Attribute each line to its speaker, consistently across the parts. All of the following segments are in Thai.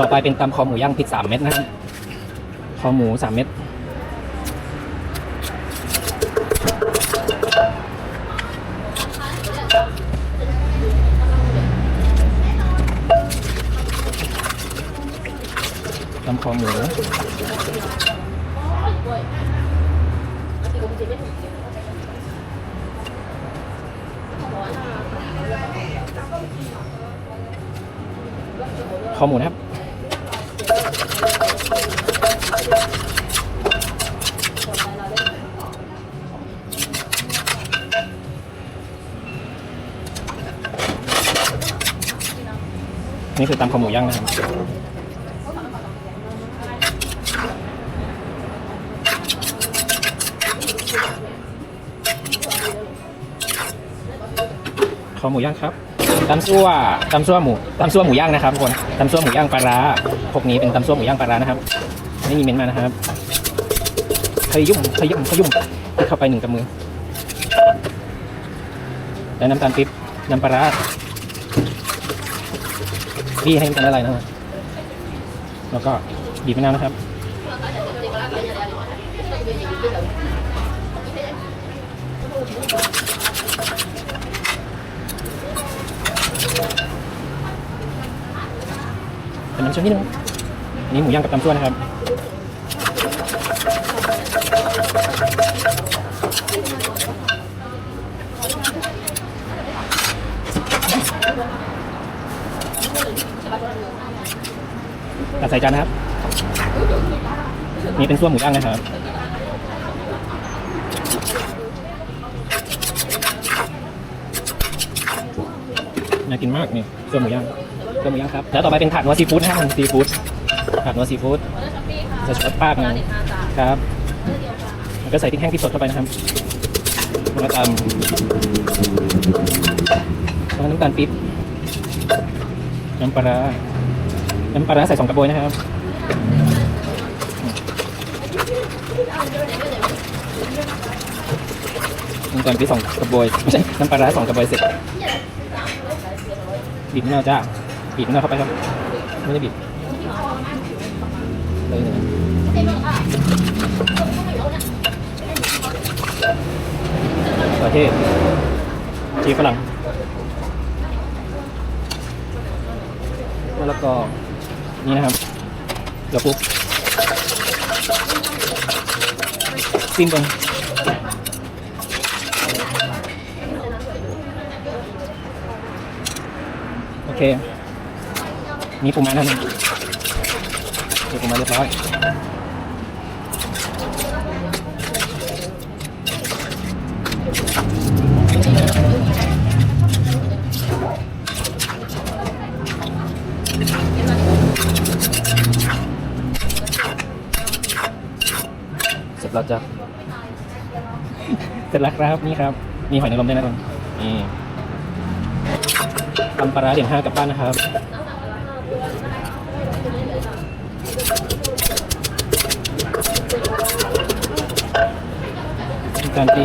Speaker 1: ต่อไปเป็นตำคอหมูย่างพริกสามเม็ดนะครับ คอหมูสามเม็ดตำคอหมูคอหมูนะครับ นี่คือตำคอหมูย่างนะครับคอหมูย่างครับตำซั่วตำซั่วหมูตำซั่วหมูย่างนะครับทุกคนตำซั่วหมูย่างปลาร้าพวกนี้เป็นตำซั่วหมูย่างปลาร้านะครับไม่มีเม้นมานะครับขยุ่มขยุ่มขยุ่มเข้าไปหนึ่งกับมือ แล้วน้ำตาลปิ๊บน้ำปลาร้า บี้ให้มันเป็นอะไรนะครับ แล้วก็บีบมะนาวนะครับ เป็นน้ำเชื่อมนิดนึงอันนี้หมูย่างกับตำซั่วนะครับ ตัดใส่จานนะครับ นี่เป็นซั่วหมูย่างนะครับน่ากินมากนี่ซั่วหมูย่างซั่วหมูย่างครับ แล้วต่อไปเป็นถาดนัวซีฟู้ดนะครับซีฟู้ดถาดนัวซีฟู้ดจะชดปากนึงครับแล้วก็ใส่พริกแห้งพริกสดเข้าไปนะครับแล้วก็ตำแล้วก็น้ำตาลปี๊บ น้ำปลาร้าน้ำปลาร้าใส่สองกระบวยนะครับน้ำตาลปี๊บสองกระบวยไม่ใช่น้ำปลาร้าสองกระบวยเสร็จบีบมะนาวจ้าบีบมะนาวเข้าไปครับ ไม่ได้บีบเลยนะประเทศชีฝรั่ง แล้วก็นี่นะครับเดี๋ยวปุ๊บซิมก่อนโอเค มีปูม้านะครับมีปูม้าเรียบร้อย ร็จแล้วครับนี่ครับ มีหอยนางรมด้วยนะครับนี่ตำปลาร้าเดี่ยงห้ากลับบ้านนะครับการปี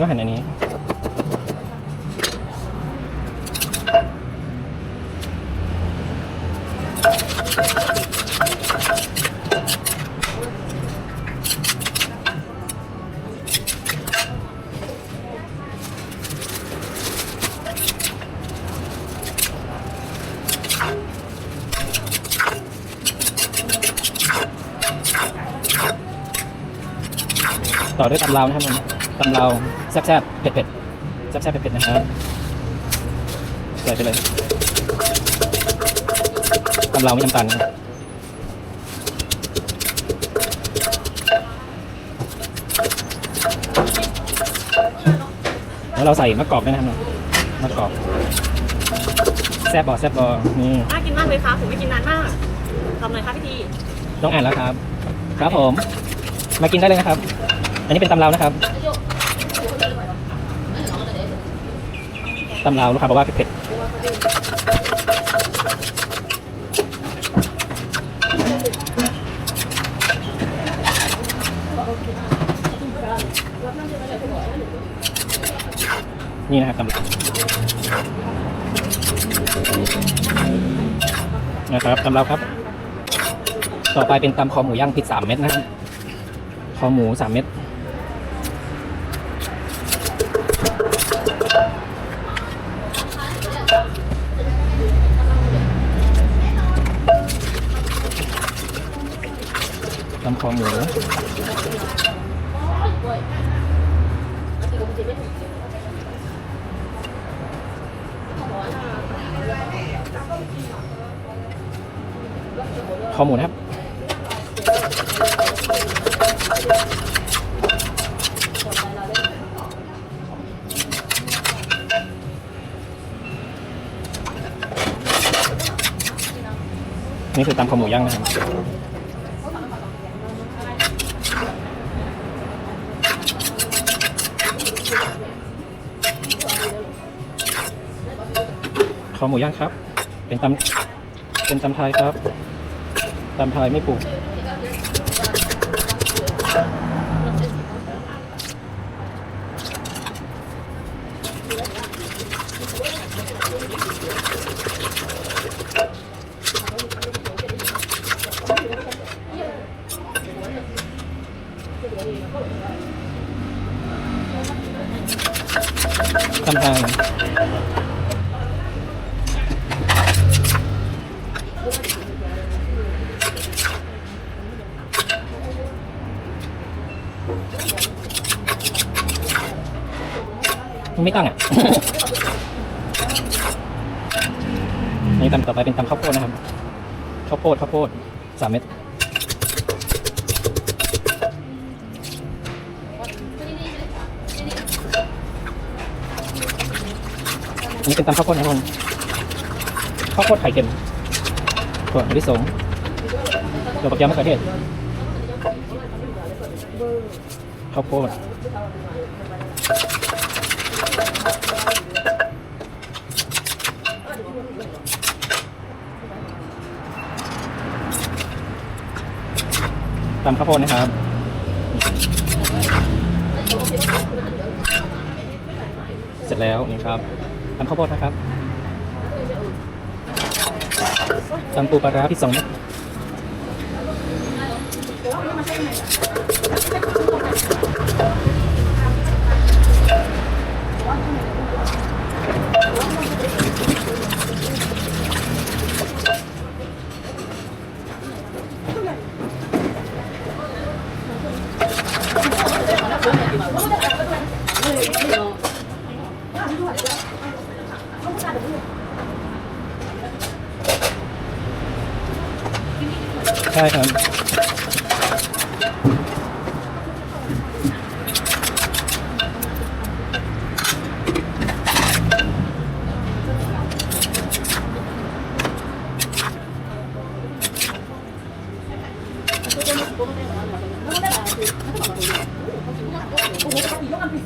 Speaker 1: ก็หันอันนี้ ต่อด้วยตำลาวนะครับผม ตำลาวแซ่บๆเผ็ดๆแซ่บๆเผ็ดๆนะครับใส่ไปเลยตำลาวไม่น้ำตาลนะครับแล้วเราใส่มะกอกด้วยนะครับมะกอกแซ่บบอแซ่บบอนี่
Speaker 2: น่ากินมากเลยค่ะผมไม่กินนานมากทำเลยค่ะพี่ที
Speaker 1: ต้องอ่านแล้วครับ ครับผม มากินได้เลยนะครับ อันนี้เป็นตำลาวนะครับ ตำลาวลูกค้าบอกว่าเผ็ดนี่นะครับตำลัวนะครับตำลาวครับ ต่อไปเป็นตำคอหมูย่างผิดสามเม็ดนะครับคอหมูสามเม็ด ตำคอหมูคอหมูนะครับนี่คือตำคอหมูย่างนะครับ คอหมูย่างครับ เป็นตำเป็นตำไทยครับตำไทยไม่ปรุงตำไทย ไม่ตั้งอะ นี่ตำต่อไปเป็นตำข้าวโพดนะครับ ข้าวโพดข้าวโพดสามเม็ดนี่เป็นตำข้าวโพดนะครับผมข้าวโพดไข่เค็มถั่วลิสงถั่วปักยำมะเขือเทศข้าวโพด ตำข้าวโพดนะครับ เสร็จแล้วนี่ครับตำข้าวโพดนะครับตำปูปลาร้าพี่สองเม็ ใช่ครับ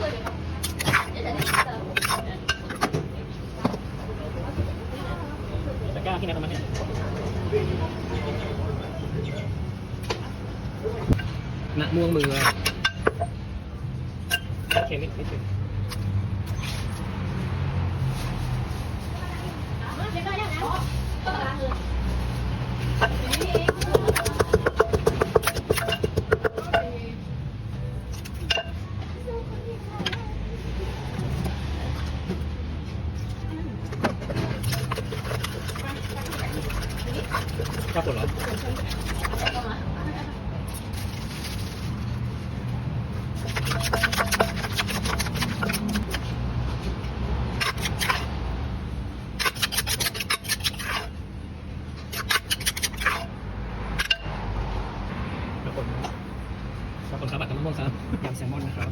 Speaker 1: Okay. ข้าวปลดหรอขอบคุณครับัตรตำรวจครับยำแซลมอนนะครับ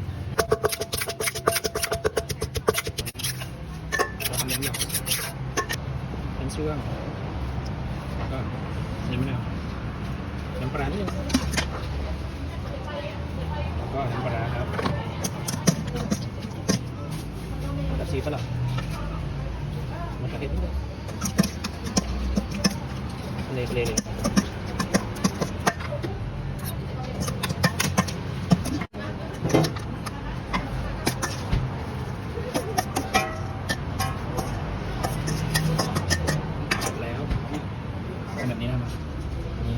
Speaker 1: เราทำน้ำหยอกน้ำเชื่อม ปลานิดนึงแล้วก็น้ำปลาครับกับชีฝรั่งมะเขือเด็นเลยเลเลย